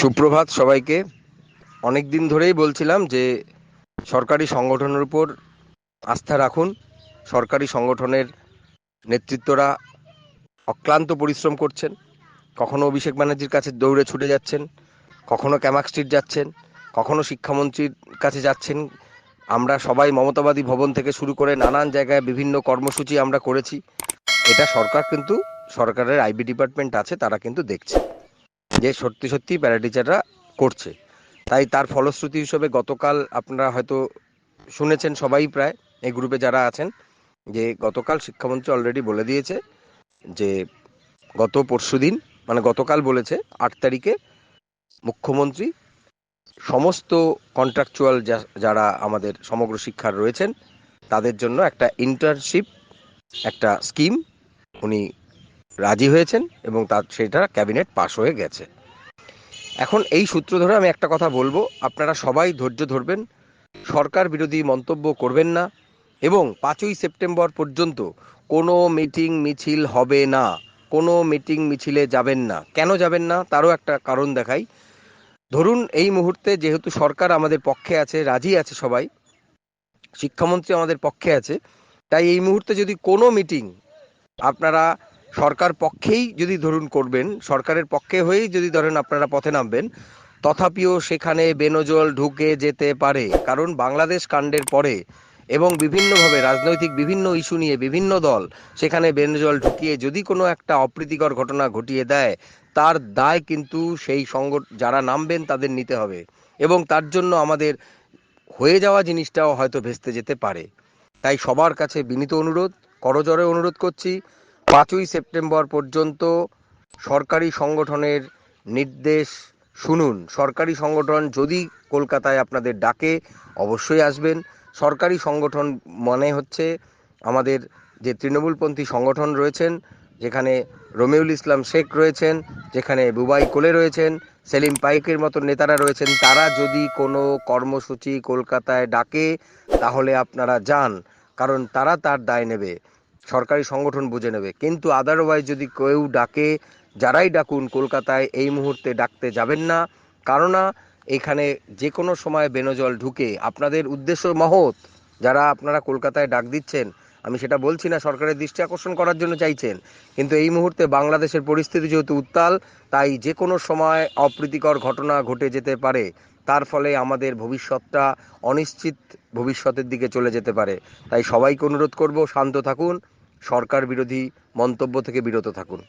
সুপ্রভাত সবাইকে। অনেক দিন ধরেই বলছিলাম যে, সরকারি সংগঠনের উপর আস্থা রাখুন। সরকারি সংগঠনের নেতৃত্বরা অক্লান্ত পরিশ্রম করছেন। কখনো অভিষেক ব্যানার্জির কাছে দৌড়ে ছুটে যাচ্ছেন, কখনো ক্যামাক স্ট্রিট যাচ্ছেন, কখনো শিক্ষামন্ত্রীর কাছে যাচ্ছেন। আমরা সবাই মমতাবাদী ভবন থেকে শুরু করে নানান জায়গায় বিভিন্ন কর্মসূচি আমরা করেছি। এটা সরকার কিন্তু, সরকারের আইবি ডিপার্টমেন্ট আছে, তারা কিন্তু দেখছে। যে সত্যি সত্যি প্যারাটিচাররা করছে। তাই তার ফলশ্রুতি হিসেবে গতকাল আপনারা হয়তো শুনেছেন সবাই প্রায়, এই গ্রুপে যারা আছেন, যে গতকাল শিক্ষামন্ত্রী অলরেডি বলে দিয়েছে যে গত পরশু দিন মানে গতকাল বলেছে আট তারিখে মুখ্যমন্ত্রী সমস্ত কন্ট্রাকচুয়াল যারা আমাদের সমগ্র শিক্ষার রয়েছেন, তাদের জন্য একটা ইন্টার্নশিপ একটা স্কিম উনি রাজি হয়েছেন এবং তার, সেটা ক্যাবিনেট পাশ হয়ে গেছে। এখন এই সূত্র ধরে আমি একটা কথা বলব, আপনারা সবাই ধৈর্য ধরবেন, সরকার বিরোধী মন্তব্য করবেন না এবং পাঁচই সেপ্টেম্বর পর্যন্ত কোনো মিটিং মিছিল হবে না, কোনো মিটিং মিছিলে যাবেন না। কেন যাবেন না? তারও একটা কারণ দেখাই। ধরুন এই মুহূর্তে যেহেতু সরকার আমাদের পক্ষে আছে, রাজি আছে সবাই, শিক্ষামন্ত্রী আমাদের পক্ষে আছে, তাই এই মুহূর্তে যদি কোনো মিটিং আপনারা সরকার পক্ষেই যদি ধরুন করবেন, সরকারের পক্ষে হয়েই যদি ধরেন আপনারা পথে নামবেন, তথাপিও সেখানে বেনজল ঢুকে যেতে পারে। কারণ বাংলাদেশ কাণ্ডের পরে এবং বিভিন্নভাবে রাজনৈতিক বিভিন্ন ইস্যু নিয়ে বিভিন্ন দল সেখানে বেনজল ঢুকিয়ে যদি কোনো একটা অপ্রীতিকর ঘটনা ঘটিয়ে দেয়, তার দায় কিন্তু সেই সংগ, যারা নামবেন তাদের নিতে হবে। এবং তার জন্য আমাদের হয়ে যাওয়া জিনিসটাও হয়তো ভেস্তে যেতে পারে। তাই সবার কাছে বিনীত অনুরোধ করজরে অনুরোধ করছি। পাঁচই সেপ্টেম্বর পর্যন্ত সরকারি সংগঠনের নির্দেশ শুনুন। সরকারি সংগঠন যদি কলকাতায় আপনাদের ডাকে, অবশ্যই আসবেন। সরকারি সংগঠন মানে হচ্ছে আমাদের যে তৃণমূলপন্থী সংগঠন রয়েছেন, যেখানে রমিউল ইসলাম শেখ রয়েছেন, যেখানে বুবাই কোলে রয়েছেন, সেলিম পাইকের মতো নেতারা রয়েছেন, তারা যদি কোনো কর্মসূচি কলকাতায় ডাকে, তাহলে আপনারা যান, কারণ তারা তার দায় নেবে। সরকারি সংগঠন বুঝে নেবে। কিন্তু আদারওয়াইজ যদি কেউ ডাকে, যারাই ডাকুন, কলকাতায় এই মুহূর্তে ডাকতে যাবেন না। কেননা, এখানে যে কোনো সময় বেনজল ঢুকে, আপনাদের উদ্দেশ্য মহৎ, যারা আপনারা কলকাতায় ডাক দিচ্ছেন, আমি সেটা বলছি না, সরকারের দৃষ্টি আকর্ষণ করার জন্য চাইছেন। কিন্তু এই মুহূর্তে বাংলাদেশের পরিস্থিতি যেহেতু উত্তাল, তাই যে কোনো সময় অপ্রীতিকর ঘটনা ঘটে যেতে পারে। তার ফলে আমাদের ভবিষ্যৎটা অনিশ্চিত ভবিষ্যতের দিকে চলে যেতে পারে। তাই সবাইকে অনুরোধ করব, শান্ত থাকুন। সরকার বিরোধী মন্তব্য থেকে বিরত থাকুন।